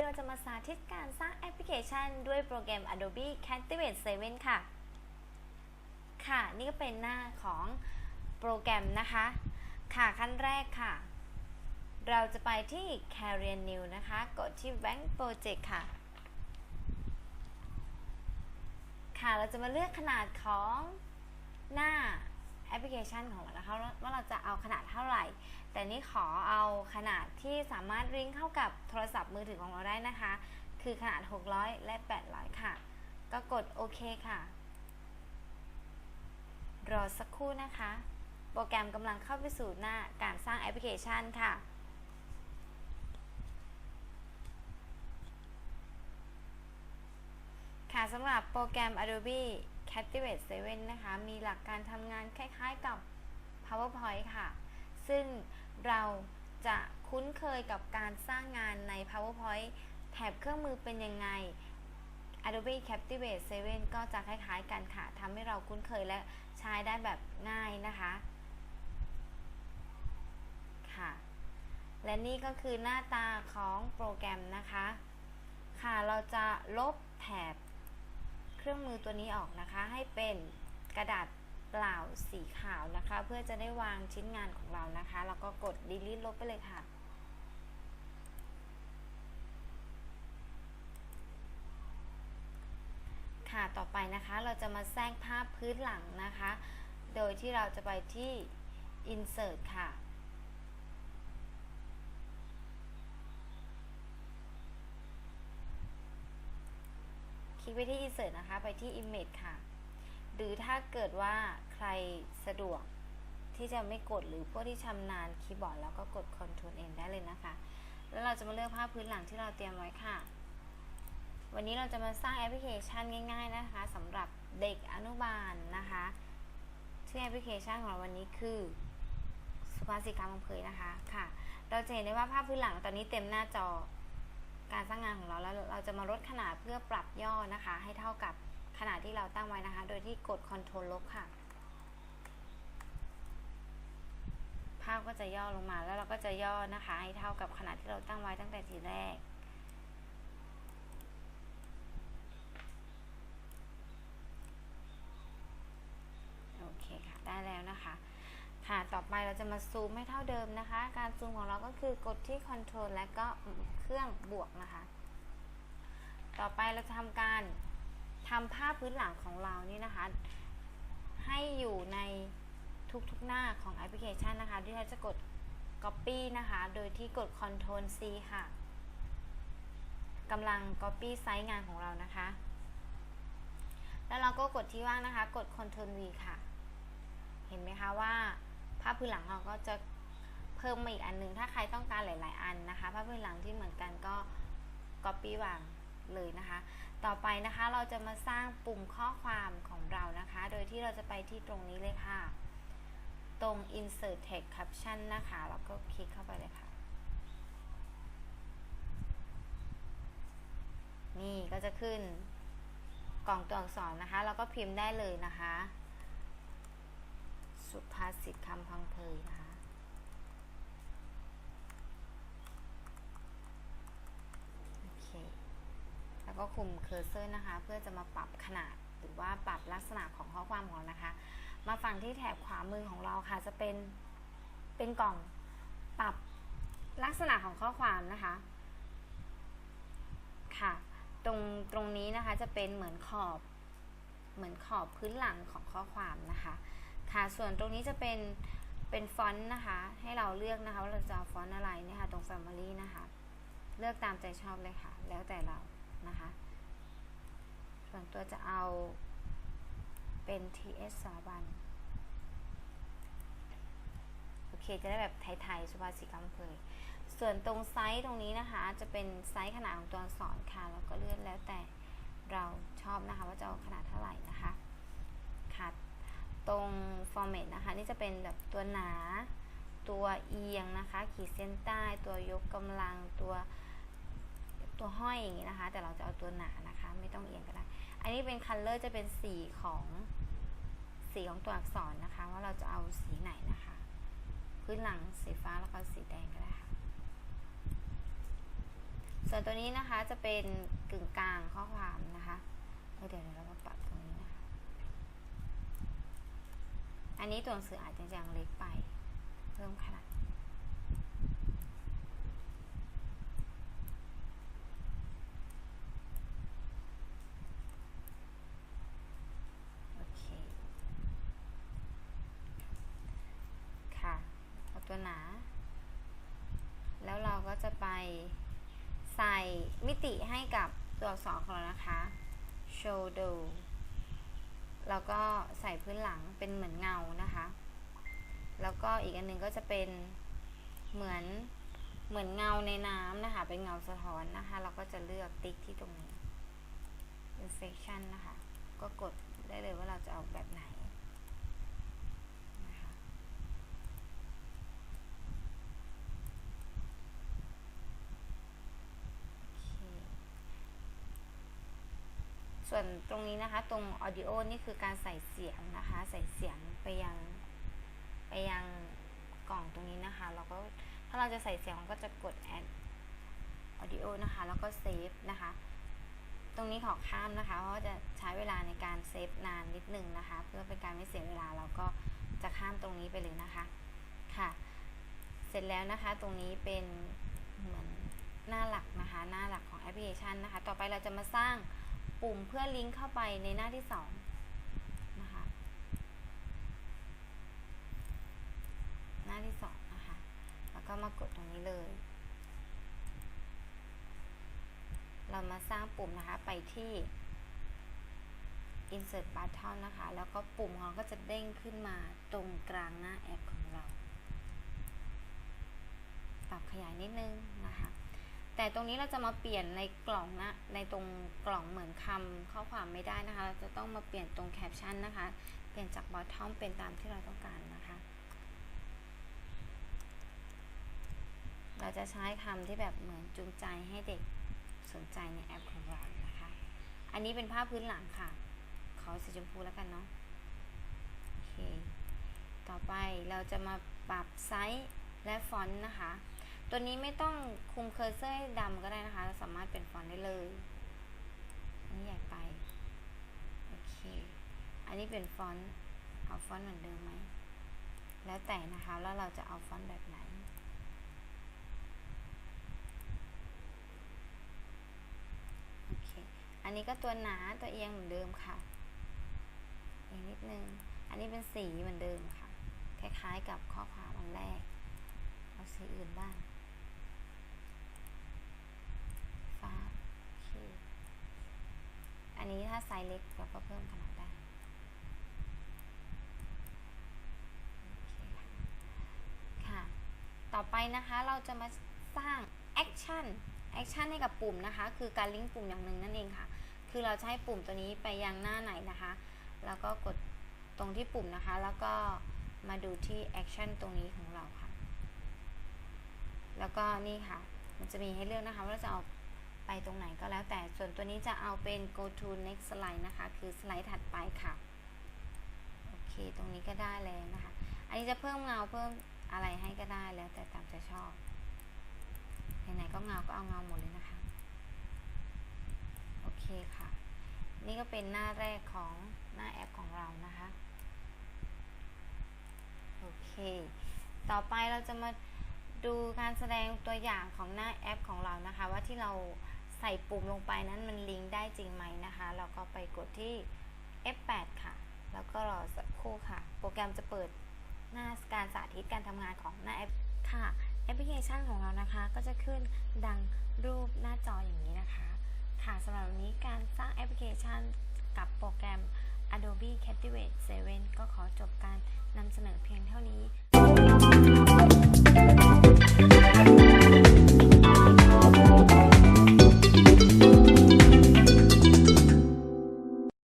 นี้เราจะมาสาธิตการสร้างแอปพลิเคชันด้วยโปรแกรม Adobe Captivate 7 ค่ะ ค่ะ นี่ก็เป็นหน้าของโปรแกรมนะคะ ค่ะ ขั้นแรกค่ะ เราจะไปที่ Career New นะคะ กดที่ Bank Project ค่ะ ค่ะ เราจะมาเลือกขนาดของหน้า แอปพลิเคชันของเรานะคะว่าเราจะเอาขนาดเท่าไหร่ แต่นี่ขอเอาขนาดที่สามารถริงเข้ากับโทรศัพท์มือถือของเราได้นะคะ คือขนาด 600 และ 800 ค่ะ ก็กดโอเคค่ะ รอสักครู่นะคะ โปรแกรมกำลังเข้าไปสู่หน้าการสร้างแอปพลิเคชันค่ะค่ะสำหรับโปรแกรม Adobe Captivate 7 นะคะ มีหลักการทำงานคล้ายๆกับ PowerPoint ค่ะ ซึ่งเราจะคุ้นเคยกับการสร้างงานใน PowerPoint แถบเครื่องมือเป็นยังไง Adobe Captivate 7 ก็จะคล้ายๆกันค่ะทำให้เราคุ้นเคยและใช้ได้แบบง่ายนะคะค่ะ และนี่ก็คือหน้าตาของโปรแกรมนะคะ ค่ะเราจะลบแถบ เครื่องมือตัวนี้ออกนะคะ ให้เป็นกระดาษเปล่าสีขาวนะคะ เพื่อจะได้วางชิ้นงานของเรานะคะแล้วก็กด delete ลบไปเลยค่ะค่ะ ต่อไปนะคะ เราจะมาแทรกภาพพื้นหลังนะคะ โดยที่เราจะไปที่ insert ค่ะ ลิกไปที่ insert นะคะ ไปที่ image ค่ะ หรือถ้าเกิดว่าใครสะดวกที่จะไม่กดหรือพวกที่ชำนาญคีย์บอร์ดแล้วก็กด Control N ได้เลยนะคะ แล้วเราจะมาเลือกภาพพื้นหลังที่เราเตรียมไว้ค่ะ วันนี้เราจะมาสร้างแอปพลิเคชันง่าย ๆ นะคะสำหรับเด็กอนุบาลนะคะชื่อแอปพลิเคชันของเราวันนี้คือสุภาษิตคำพังเพยนะคะค่ะ เราจะเห็นได้ว่าภาพพื้นหลังตอนนี้เต็มหน้าจอ การสร้างงานของเราแล้วเราจะมาลดขนาดเพื่อปรับย่อนะคะ ให้เท่ากับขนาดที่เราตั้งไว้นะคะ โดยที่กด Ctrl ลบค่ะ ภาพก็จะย่อลงมาแล้วเราก็จะย่อนะคะ ให้เท่ากับขนาดที่เราตั้งไว้ตั้งแต่ทีแรก โอเคค่ะ ได้แล้วนะคะ ค่ะ ต่อไปเรา จะมาซูมให้เท่าเดิมนะคะ การซูมของเราก็คือกดที่ Ctrl และก็เครื่องบวกนะคะ ต่อไปเราจะทำการทำภาพพื้นหลังของเรานี่นะคะ ให้อยู่ในทุกๆหน้าของแอปพลิเคชันนะคะที่เราจะกด Copy นะคะ โดยที่กด Ctrl C ค่ะกำลัง Copy ไซส์งานของเรานะคะ แล้วเราก็กดที่ว่างนะคะ กด Ctrl V ค่ะ เห็นไหมคะว่า ภาพพื้นหลังเราก็จะเพิ่มมาอีกอันหนึง ถ้าใครต้องการหลาย ๆ อันนะคะภาพพื้นหลังที่เหมือนกันก็ Copy วางเลยนะคะ ต่อไปนะคะเราจะมาสร้างปุ่มข้อความของเรานะคะ โดยที่เราจะไปที่ตรงนี้เลยค่ะ ตรง insert text caption นะคะ แล้วก็คลิกเข้าไปเลยค่ะ นี่ก็จะขึ้นกล่องตัวอักษรนะคะ เราก็พิมพ์ได้เลยนะคะ สุภาษิตคำพังเพยนะคะ โอเค แล้วก็คุมเคอร์เซอร์นะคะ เพื่อจะมาปรับขนาดหรือว่าปรับลักษณะของข้อความของเรานะคะ มาฝั่งที่แถบขวามือของเราค่ะ จะเป็น เป็นกล่องปรับลักษณะของข้อความนะคะ ค่ะ ตรง ตรงนี้นะคะจะเป็นเหมือนขอบ เหมือนขอบพื้นหลังของข้อความนะคะ ค่ะ ส่วนตรงนี้จะเป็นเป็นฟอนต์นะคะ ให้เราเลือกนะคะว่าเราจะเอาฟอนต์อะไรเนี่ยค่ะตรง Family นะคะ เลือกตามใจชอบเลยค่ะ แล้วแต่เรานะคะ ส่วนตัวจะเอาเป็น TS สาบันโอเค จะได้แบบไทยๆสุภาษิตคำเพยส่วนตรงไซส์ตรงนี้นะคะ จะเป็นไซส์ขนาดของตัวอักษรค่ะ แล้วก็เลื่อนแล้วแต่เราชอบนะคะ ว่าจะเอาขนาดเท่าไหร่นะคะค่ะ ตรง format นะคะ นี่จะเป็นแบบตัวหนา ตัวเอียงนะคะ ขีดเส้นใต้ ตัวยกกำลัง ตัวตัวห้อยอย่างนี้นะคะ แต่เราจะเอาตัวหนานะคะ ไม่ต้องเอียงก็ได้ อันนี้เป็น color จะเป็นสีของสีของตัวอักษรนะคะ ว่าเราจะเอาสีไหนนะคะ พื้นหลังสีฟ้าแล้วก็สีแดงก็ได้ค่ะ ส่วนตัวนี้นะคะจะเป็นกึ่งกลางข้อความนะคะเออเดี๋ยวเดี๋ยวเรามาปรับตรงนี้นะคะ อันนี้ตัวหนังสืออาจจะยังเล็กไป เพิ่มขนาดโอเคค่ะเอาตัวหนา แล้วเราก็จะไปใส่มิติให้กับตัวอักษรของเรานะคะ shoulder แล้วก็ใส่พื้นหลังเป็นเหมือนเงานะคะ แล้วก็อีกอันหนึ่งก็จะเป็นเหมือนเหมือนเงาในน้ำนะคะ เป็นเงาสะท้อนนะคะ เราก็จะเลือกติ๊กที่ตรงนี้ i n f e c t i o n นะคะ ก็กดได้เลยว่าเราจะเอาแบบไหนนะคะ โอเค ส่วนตรงนี้นะคะตรง audio นี่คือการใส่เสียงนะคะ ใส่เสียงไปยังไปยังกล่องตรงนี้นะคะ เราก็ถ้าเราจะใส่เสียงเราก็จะกด add audio นะคะ แล้วก็ save นะคะ ตรงนี้ขอข้ามนะคะ เพราะว่าจะใช้เวลาในการเซฟนานนิดนึงนะคะ เพื่อเป็นการไม่เสียเวลาเราก็จะข้ามตรงนี้ไปเลยนะคะ ค่ะ เสร็จแล้วนะคะ ตรงนี้เป็นเหมือนหน้าหลักนะคะ หน้าหลักของแอปพลิเคชันนะคะ ต่อไปเราจะมาสร้าง ปุ่มเพื่อลิงก์เข้าไปในหน้าที่สองนะคะ หน้าที่สองนะคะ แล้วก็มากดตรงนี้เลย เรามาสร้างปุ่มนะคะไปที่ insert button นะคะ แล้วก็ปุ่มของก็จะเด้งขึ้นมาตรงกลางหน้าแอปของเรา ปรับขยายนิดนึงนะคะ แต่ตรงนี้เราจะมาเปลี่ยนในกล่องนะ ในตรงกล่องเหมือนคำข้อความไม่ได้นะคะ เราจะต้องมาเปลี่ยนตรงแคปชั่นนะคะ เปลี่ยนจาก bottom เป็นตามที่เราต้องการนะคะ เราจะใช้คำที่แบบเหมือนจูงใจให้เด็กสนใจในแอปของเรานะคะ อันนี้เป็นภาพพื้นหลังค่ะ ขอสีชมพูแล้วกันเนาะ โอเค ต่อไปเราจะมาปรับไซส์และฟอนต์นะคะ ตัวนี้ไม่ต้องคุมเคอร์เซอร์ให้ดำก็ได้นะคะ สามารถเป็นฟอนต์ได้เลย อันนี้ใหญ่ไป โอเค อันนี้เป็นฟอนต์ เอาฟอนต์เหมือนเดิมไหม แล้วแต่นะคะ แล้วเราจะเอาฟอนต์แบบไหน โอเค อันนี้ก็ตัวหนาตัวเอียงเหมือนเดิมค่ะอีกนิดนึง อันนี้เป็นสีเหมือนเดิมค่ะ คล้ายๆกับข้อความอันแรก เอาสีอื่นบ้าง ฟ้าโอเค อันนี้ถ้าไซส์เล็กเราก็เพิ่มขนาดได้ค่ะต่อไปนะคะเราจะมาสร้างแอคชั่นแอคชั่นให้กับปุ่มนะคะ คือการลิงก์ปุ่มอย่างหนึ่งนั่นเองค่ะ คือเราให้ปุ่มตัวนี้ไปยังหน้าไหนนะคะ แล้วก็กดตรงที่ปุ่มนะคะ แล้วก็มาดูที่แอคชั่นตรงนี้ของเราค่ะ แล้วก็นี่ค่ะ มันจะมีให้เลือกนะคะว่าเราจะเอา ไปตรงไหนก็แล้วแต่ส่วนตัวนี้จะเอาเป็น go to next slide นะคะ คือสไลด์ถัดไปค่ะ โอเค ตรงนี้ก็ได้แล้วนะคะ อันนี้จะเพิ่มเงาเพิ่มอะไรให้ก็ได้แล้วแต่ตามใจชอบ ไหนๆก็เงาก็เอาเงาหมดเลยนะคะ โอเคค่ะ นี่ก็เป็นหน้าแรกของหน้าแอปของเรานะคะ โอเค ต่อไปเราจะมาดูการแสดงตัวอย่างของหน้าแอปของเรานะคะ ว่าที่เรา ใส่ปุ่มลงไปนั้นมันลิงก์ได้จริงไหมนะคะ เราก็ไปกดที่ F8 ค่ะ แล้วก็รอสักครู่ค่ะ โปรแกรมจะเปิดหน้าการสาธิตการทำงานของหน้าแอปค่ะ แอปพลิเคชันของเรานะคะ ก็จะขึ้นดังรูปหน้าจออย่างนี้นะคะ ค่ะสำหรับวันนี้การสร้างแอปพลิเคชันกับโปรแกรม Adobe Captivate 7 ก็ขอจบการนำเสนอเพียงเท่านี้